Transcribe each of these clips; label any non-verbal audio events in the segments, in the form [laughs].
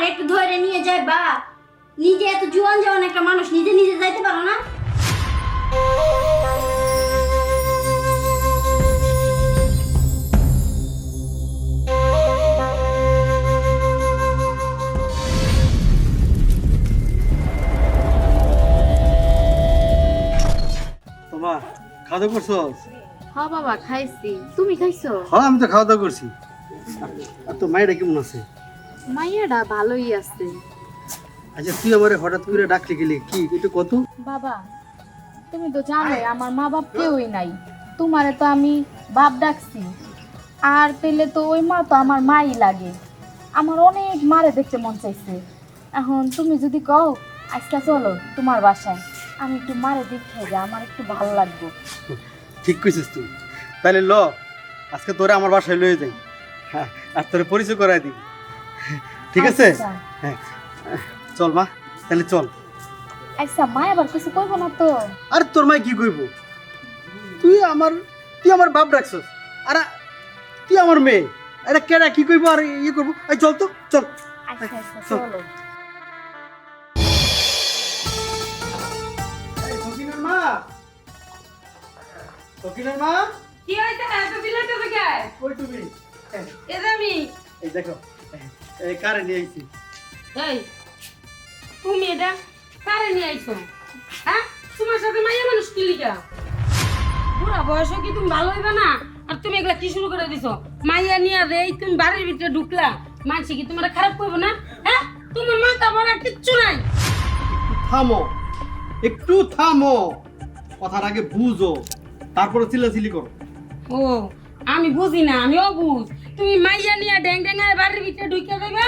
আমার একটু ধরে নিয়ে যায় বা নিজে এত জুয়ান জওয়ান একটা মানুষ নিজে নিজে যাইতে পারো না? তোমা খাওয়া দাওয়া করছ? হ্যাঁ বাবা খাইছি। তুমি খাইছো? হ্যাঁ আমি তো খাওয়া দাওয়া করছি। আর তো মায়েরা কেমন আছে? মাইয়াটা ভালোই আছে। আচ্ছা তুই আমার হঠাৎ করে ডাকতে গেলি কি? একটু কত বাবা তুমি তো জানোই আমার মা বাপ কেউই নাই। তোমারে তো আমি বাপ ডাকছি। আর পেলে তো ওই মা তো আমার মাই লাগে। আমার অনেক মারে দেখতে মন চাইছে। এখন তুমি যদি কও আজকে চলো তোমার বাসায়। আমি একটু মারে দেখে যাই আমার একটু ভালো লাগবে। ঠিক কইছিস তুই। তাহলে ল আজকে তোরে আমার বাসায় লয়ে যাই। হ্যাঁ আর তোরে পরিচয় করাই দিই। ঠিক আছে? আচ্ছা। হ্যাঁ। চল মা তাহলে চল। আচ্ছা মা আবার কিছু কইব না তো। আর তোর মাই কি কইব? তুই আমার তুই আমার বাপ ডাকছস আর তুই আমার মেয়ে। আরে কেডা কি কইব আর ইয়ে করব? এই চল তো চল। আচ্ছা আচ্ছা চলো। মা। সকিনের মা। কি হয়েছে এত বিলাতে তুমি? এই দেখো। এই কারে নিয়ে আইছি? এই তুমি এটা কারে নিয়ে আইছো? হ্যাঁ? তোমার সাথে মাইয়া মানুষ কি লিখা? বুড়া বয়স কি তুমি ভালো হইবে না? আর তুমি এগুলা কি শুরু করে দিছো? মাইয়া নিয়ে রে তুমি বাড়ির ভিতরে ঢুকলা। মানছি কি তোমার খারাপ করব না? হ্যাঁ? তোমার মাথা বড় কিচ্ছু নাই। থামো একটু থামো। কথার আগে বুঝো তারপরে চিল্লাচিল্লি করো। ও আমি বুঝি না আমি অবুঝ তুমি মাইয়া ড্যাং ড্যাঙ্গায় বাড়ির ভিতরে ঢুকে দেবে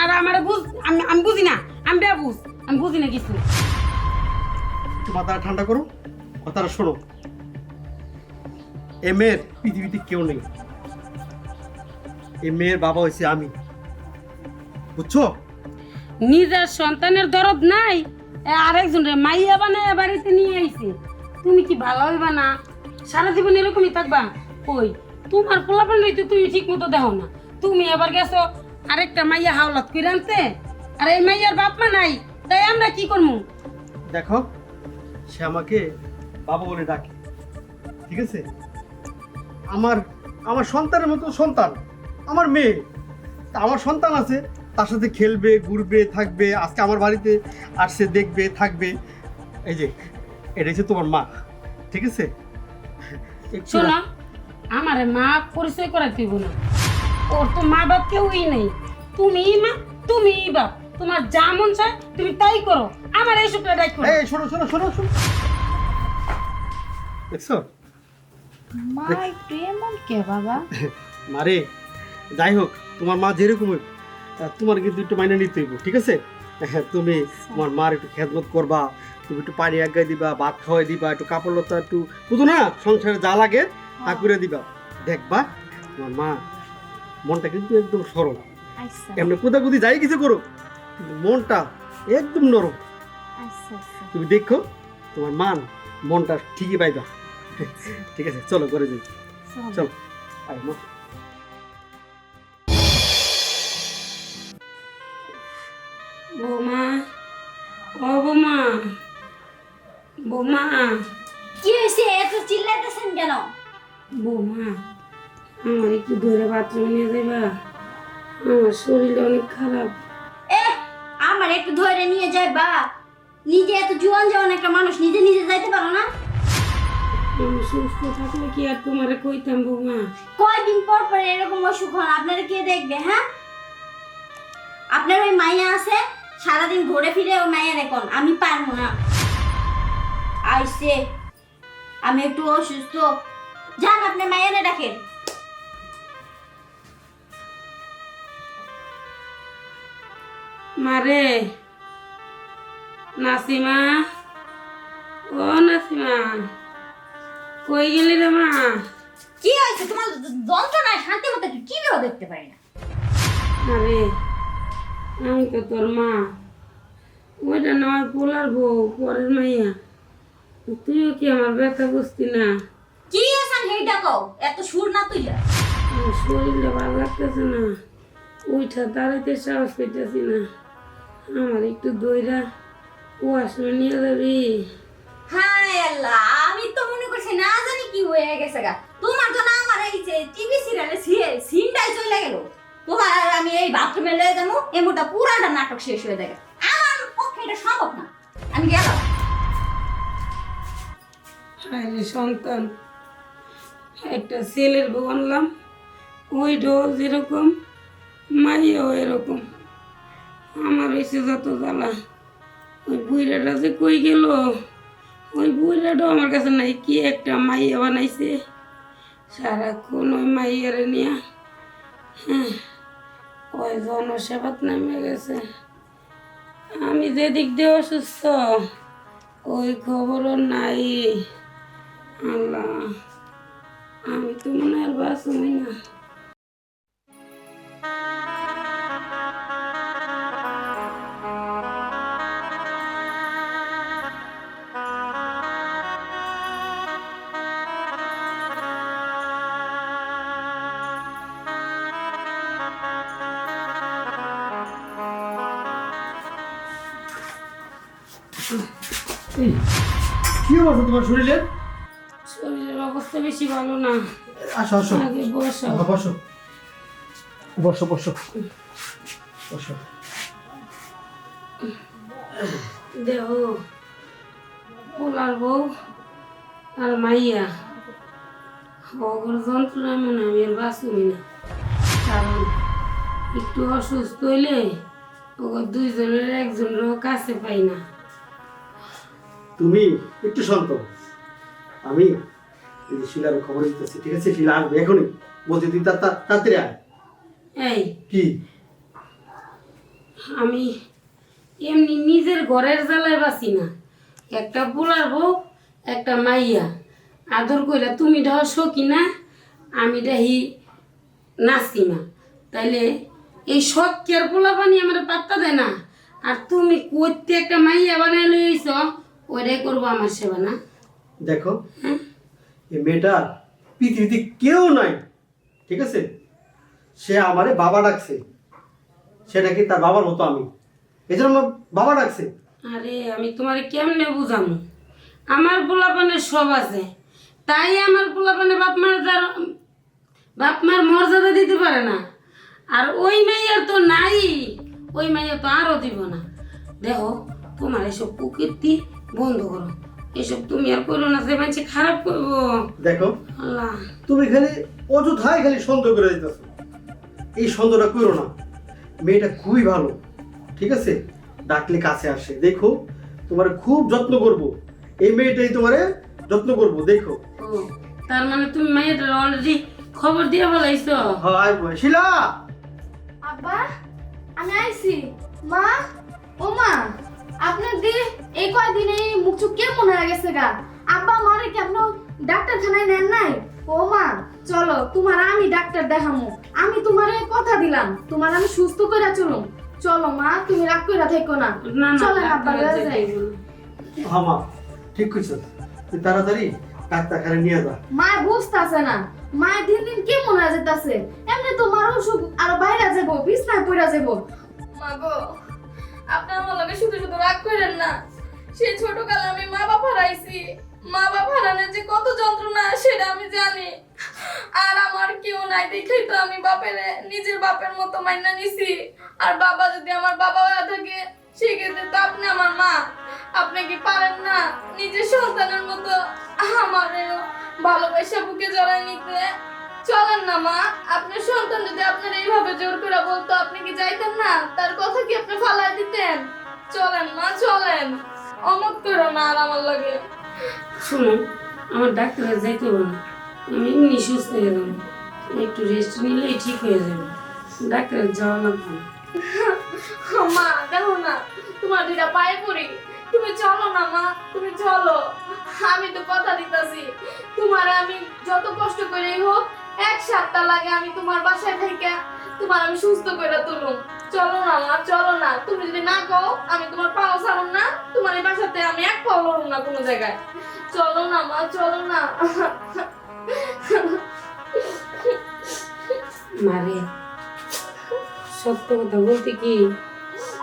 আর আমার বুঝ আমি আমি বুঝি না আমি আমি বুঝি না কিছু। একটু মাথাটা ঠান্ডা করো কথাটা শোনো এ মেয়ের পৃথিবীতে কেউ নেই। এ মেয়ের বাবা হয়েছে আমি। বুঝছ? নিজের সন্তানের দরদ নাই এ আরেকজন রে মাইয়া বানায় বাড়িতে নিয়ে আইছে। তুমি কি ভালো হইবা না? সারা জীবন এরকমই থাকবা? কই? তোমার পোলাপান হইতে তুমি ঠিক মতো দেখো না। তুমি এবার গেছো আরেকটা মাইয়া হাওলাত করে আনতে? আর এই মাইয়ার বাপ মা নাই তাই আমরা কি করব দেখো সে আমাকে বাবা বলে ডাকে ঠিক আছে? আমার আমার সন্তানের মতো সন্তান আমার মেয়ে। তা আমার সন্তান আছে তার সাথে খেলবে ঘুরবে থাকবে আজকে আমার বাড়িতে আসছে দেখবে থাকবে। এই যে এটা হচ্ছে তোমার মা ঠিক আছে? শোনো আমার মা পরিচয় করা দিব না। ওর তো মা বাপ কেউই নেই। তুমি মা তুমি বাপ। তোমার যা মন চায় তুমি তাই করো। আমার এই শুক্লা ডাক করো। এই শোনো শোনো শোনো শোনো। দেখছ? মা একটু এমন কে বাবা? [laughs] মারে যাই হোক তোমার মা যেরকম তোমার কিন্তু একটু মাইনে নিতে হইব ঠিক আছে? হ্যাঁ, [laughs] তুমি তোমার মার একটু খেদমত করবা তুমি একটু পানি আগাই দিবা ভাত খাওয়াই দিবা একটু কাপড় লতা একটু বুঝো না সংসারে যা লাগে তা করে দিবা। দেখবা তোমার মা মনটা কিন্তু একদম সরল। আচ্ছা। এমনি কুদাকুদি যাই কিছু করো কিন্তু মনটা একদম নরম। আচ্ছা আচ্ছা। তুমি দেখো তোমার মান মনটা ঠিকই পাইবা। ঠিক আছে চলো করে যাই। চলো। চলো। আয় মা। বৌমা ও বৌমা বৌমা। কি হয়েছে এত চিল্লাইতেছেন কেন? বৌমা আমার একটু ধরে বাথরুমে নিয়ে যাবা আমার শরীরটা অনেক খারাপ। এ আমার একটু ধরে নিয়ে যায় বা নিজে এত জুয়ান জওয়ান একটা মানুষ নিজে নিজে যাইতে পারো না? আমি সুস্থ থাকলে কি আর তোমারে কইতাম বৌমা? কয়দিন পর পর এরকম অসুখ হন আপনারা কে দেখবে হ্যাঁ? আপনার ওই মাইয়া আছে সারাদিন ঘুরে ফিরে ওই মাইয়া দেখুন আমি পারব না। আইসে আমি একটু অসুস্থ। যান আপনি মাইয়ারে ডাকেন। মারে নাসিমা ও নাসিমা কই গেলি রে মা? কি হয়েছে? তোমার যন্ত্রণায় শান্তি মতো টিভিও দেখতে পারি না। আরে আমি তো তোর মা। ওইটা নয় পোলার বউ পরের মাইয়া। তুইও কি আমার ব্যথা বুঝতি না? কি হয়েছে হেইটা কও। এত সুর না তুই। আমার শরীরটা ভালো লাগতেছে না। উইঠা দাঁড়াইতে সাহস পেতেছি না। আমার একটু দইরা ও আসলে নিয়ে যাবি। হায় আল্লাহ আমি তো মনে করছি না জানি কি হয়ে গেছে গা। তোমার তো না আমার এই যে টিভি সিরিয়ালে সিনটাই চলে গেল। তোমার আর আমি এই বাথরুমে লয়ে যাব এমনটা পুরাটা নাটক শেষ হয়ে যাবে। আমার পক্ষে এটা সম্ভব না। আমি গেলাম। হায় রে সন্তান একটা ছেলের বউ আনলাম ওইটাও যেরকম মাইয়াও এরকম। আমার হয়েছে যত জ্বালা। ওই বুইরাটা যে কই গেল? ওই বুইরাটাও আমার কাছে নাই, কি একটা মাইয়া বানাইছে। সারাক্ষণ ওই মাইয়ারে নিয়ে হ্যাঁ ওই জনসেবাত নামে গেছে। আমি যেদিক দিয়ে অসুস্থ, ওই খবরও নাই। আল্লাহ, আমি তো মনে আর বাঁচবই না। কি অবস্থা তোমার শরীরের শরীরের অবস্থা বেশি ভালো না। আসো আসো। আগে বসো। বসো। বসো বসো। বসো। দেহ পোলার বউ আর মাইয়া। অগর যন্ত্রণা মনে আমি আর বাঁচবই না। একটু অসুস্থ হইলে ওগর দুইজনের একজনের কাছে পাই না। তুমি একটু শান্ত। আমি এই শিলার খবর দিতেছি ঠিক আছে? শিলা আসবে এখনই। বলতে তুই তা- তা- তাড়াতাড়ি আয়। এই কি? আমি এমনি নিজের ঘরের জ্বালায় বাঁচি না। একটা পোলার বউ একটা মাইয়া। আদর কইরা তুমি ঢহ সকি না আমি ডাহি নাচি না। তাইলে এই শখের পোলা পানি আমার পাত্তা দেয় না। আর তুমি করতে একটা মাইয়া বানাই লইছ ওইটাই করব আমার সেবা না? দেখো এই মেয়েটা পৃথিবীতে কেউ নাই ঠিক আছে? সে আমারে বাবা ডাকছে। সেটা কি তার বাবার মতো আমি? এই জন্য আমার বাবা ডাকছে। আরে আমি তোমারে কেমনে বুঝামু? আমার পোলাপানের সব আছে। তাই আমার পোলাপানে বাপ মার বাপ মার মর্যাদা দিতে পারে না। আর ওই মেয়ের তো নাই। ওই মেয়ে তো আরও দিব না। দেখো তোমার এসব কুকীর্তি বন্ধ করো। এসব তুমি আর করো না যে মানুষ খারাপ করব। দেখো আল্লাহ। তুমি খালি অযথায় খালি সন্দেহ করে দিতেছ এই সন্দেহটা করো না। মেয়েটা খুবই ভালো ঠিক আছে? ডাকলে কাছে আসে। দেখো তোমার খুব যত্ন করব। এই মেয়েটাই তোমারে যত্ন করব দেখো। তার মানে তুমি মেয়েটার অলরেডি খবর দিয়ে বলাইছো হয় শিলা! আব্বা আমি আইছি। মা ও মা আপনার দিয়ে এই কয়দিনে মুখ চুপ কেমন হয়ে গেছে গা? আব্বা মারে কি ডাক্তারখানায় নেন নাই? ও মা চলো তোমার আমি ডাক্তার দেখামু। আমি তোমারে কথা দিলাম তোমার আমি সুস্থ করে চলুম। চলো মা তুমি রাগ করে থেকো না। না আব্বা যাই। হ্যাঁ মা ঠিক কইছো। তুই তাড়াতাড়ি ডাক্তারখানে নিয়ে যা। মা বুঝতাছে না। মা দিন দিন কেমন হয়ে যেতাছে? এমনি তোমার অসুখ আরও বাইরে যাব বিছনায় পড়ে যাব মা গো আপনি আমার লগে শুধু শুধু রাগ করেন না। সেই ছোটকালে আমি মা বাবা হারাইছি। মা বাবা হারানোর যে কত যন্ত্রণা, সেটা আমি জানি। আর আমার কেউ নাই দেখেই তো আমি বাপের, নিজের বাপের মতো মাইনা নিছি। আর বাবা যদি আমার বাবা হয়ে থাকে, সেক্ষেত্রে তো আপনি আমার মা। আপনি কি পারেন না? নিজের সন্তানের মতো আমার ভালোবাসা বুকে জড়াই নিতে। চলেন না মা। আপনার সন্তান যদি আপনার এইভাবে জোর করে বলতো আপনি কি যাইতেন না? তার কথা কি আপনি ফালাই দিতেন? চলেন মা চলেন। অমত করো না আর আমার লাগে। শুনো আমার ডাক্তারের যাইতে হবে না। আমি এমনি সুস্থ হয়ে যাব একটু রেস্ট নিলেই ঠিক হয়ে যাবে। ডাক্তারের যাওয়া লাগবে না। মা দেখো না তোমার দুইটা পায়ে পড়ি। তুমি চলো না, মা, তুমি চলো। আমি তো কথা দিতাছি। তোমার আমি যত কষ্ট করেই হোক, এক সপ্তাহ লাগে আমি তোমার বাসায় থেকে তোমার আমি সুস্থ করে তুলুম। চলো না, মা, চলো না। তুমি যদি না কও, আমি তোমার পাও ছাড়ুম না। তোমার এই বাসাতে আমি এক পাও লড়ুম না কোনো জায়গায়। চলো না, মা, চলো না। মারে সত্য কথা বলতে কি,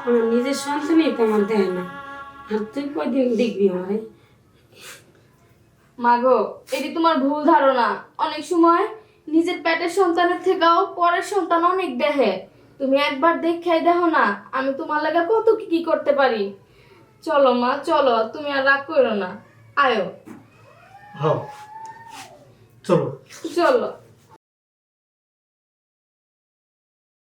আমার নিজের সন্তানই তো আমার দেয় না। তুই কয়দিন দেখবি আমারে মাগো এটি তোমার ভুল ধারণা। অনেক সময় নিজের পেটের সন্তানের থেকেও পরের সন্তান অনেক দেখে। তুমি একবার দেখাই দেখো না আমি তোমার লাগা কত কি কি করতে পারি। চলো মা চলো তুমি আর রাগ করো না। আয়ো। হ্যাঁ চলো। চলো।